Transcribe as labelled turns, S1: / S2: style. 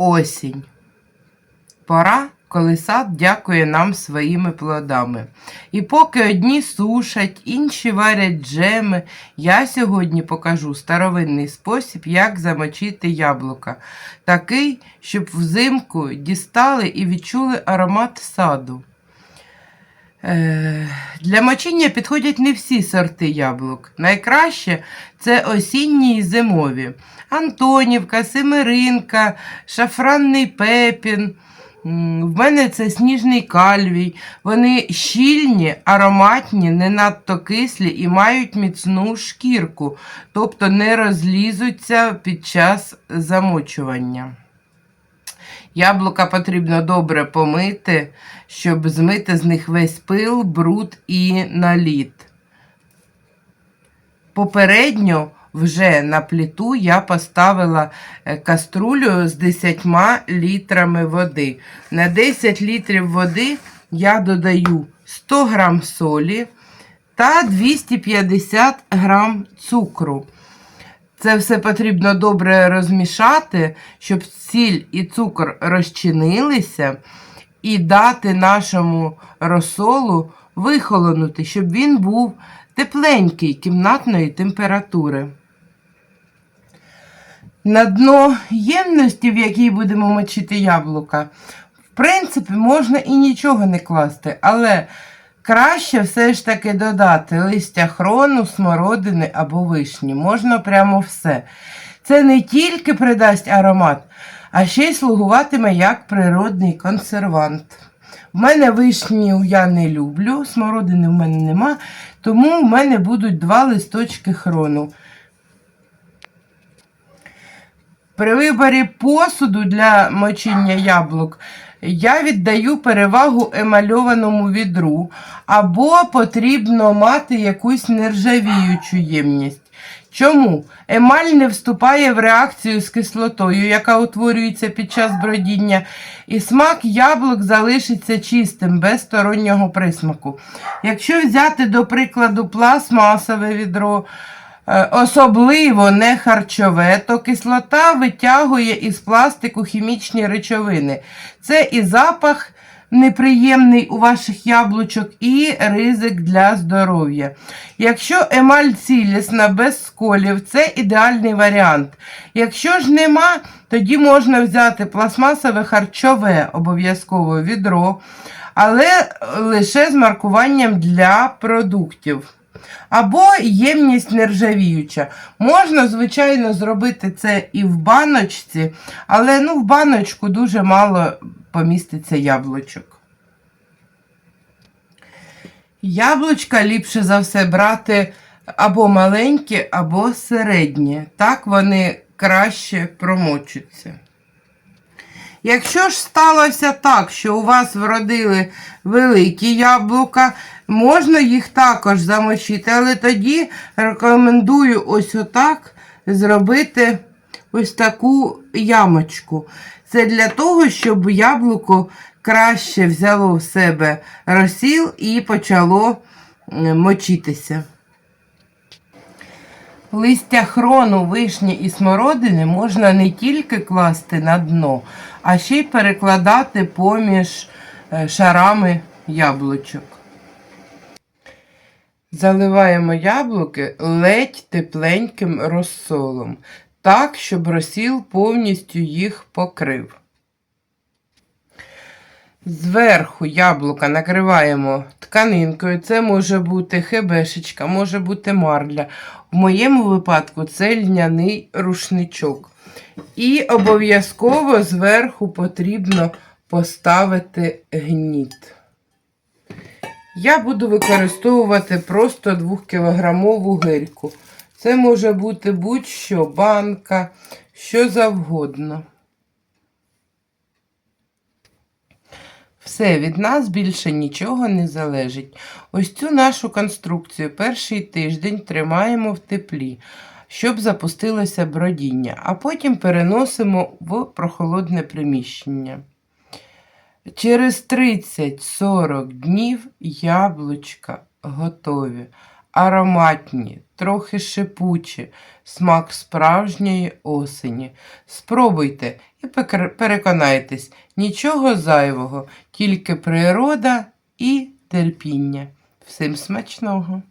S1: Осінь. Пора, коли сад дякує нам своїми плодами. І поки одні сушать, інші варять джеми, я сьогодні покажу старовинний спосіб, як замочити яблука. Такий, щоб взимку дістали і відчули аромат саду. Е, Для мочіння підходять не всі сорти яблук. Найкраще це осінні і зимові. Антонівка, Семеринка, шафранний пепін. В мене це сніжний кальвій. Вони щільні, ароматні, не надто кислі і мають міцну шкірку, тобто не розлізуться під час замочування. Яблука потрібно добре помити, щоб змити з них весь пил, бруд і наліт. Попередньо вже на плиту я поставила е, каструлю з 10 літрами води. На 10 літрів води я додаю 100 грам солі та 250 грам цукру. Це все потрібно добре розмішати, щоб сіль і цукор розчинилися, і дати нашому розсолу вихолонути, щоб він був тепленький кімнатної температури. На дно ємності, в якій будемо мочити яблука, в принципі, можна і нічого не класти, але краще все ж таки додати листя хрону, смородини або вишні. Можна прямо все. Це не тільки придасть аромат, а ще й слугуватиме як природний консервант. В мене вишні я не люблю, смородини в мене нема, тому в мене будуть два листочки хрону. При виборі посуду для мочіння яблук я віддаю перевагу емальованому відру, або потрібно мати якусь нержавіючу ємність. Чому? Емаль не вступає в реакцію з кислотою, яка утворюється під час бродіння, і смак яблук залишиться чистим, без стороннього присмаку. Якщо взяти, до прикладу, пластмасове відро, особливо не харчове, то кислота витягує із пластику хімічні речовини. Це і запах неприємний у ваших яблучок, і ризик для здоров'я. Якщо емаль цілісна, без сколів, це ідеальний варіант. Якщо ж нема, тоді можна взяти пластмасове харчове обов'язково відро, але лише з маркуванням для продуктів. Або ємність нержавіюча. Можна, звичайно, зробити це і в баночці, але ну, в баночку дуже мало поміститься яблучок. Яблучка ліпше за все брати або маленькі, або середні. Так вони краще промочуться. Якщо ж сталося так, що у вас вродили великі яблука, можна їх також замочити, але тоді рекомендую ось отак зробити ось таку ямочку. Це для того, щоб яблуко краще взяло в себе розсіл і почало мочитися. Листя хрону, вишні і смородини можна не тільки класти на дно, а ще й перекладати поміж е, шарами яблучок. Заливаємо яблуки ледь тепленьким розсолом, так, щоб розсіл повністю їх покрив. Зверху яблука накриваємо тканинкою. Це може бути хебешечка, може бути марля. В моєму випадку це льняний рушничок. І обов'язково зверху потрібно поставити гніт. Я буду використовувати просто 2-кілограмову гирьку. Це може бути будь-що, банка, що завгодно. Все, від нас більше нічого не залежить. Ось цю нашу конструкцію перший тиждень тримаємо в теплі, щоб запустилося бродіння, а потім переносимо в прохолодне приміщення. Через 30-40 днів яблучка готові, ароматні, трохи шипучі, смак справжньої осені. Спробуйте, і переконайтесь, нічого зайвого, тільки природа і терпіння. Всім смачного!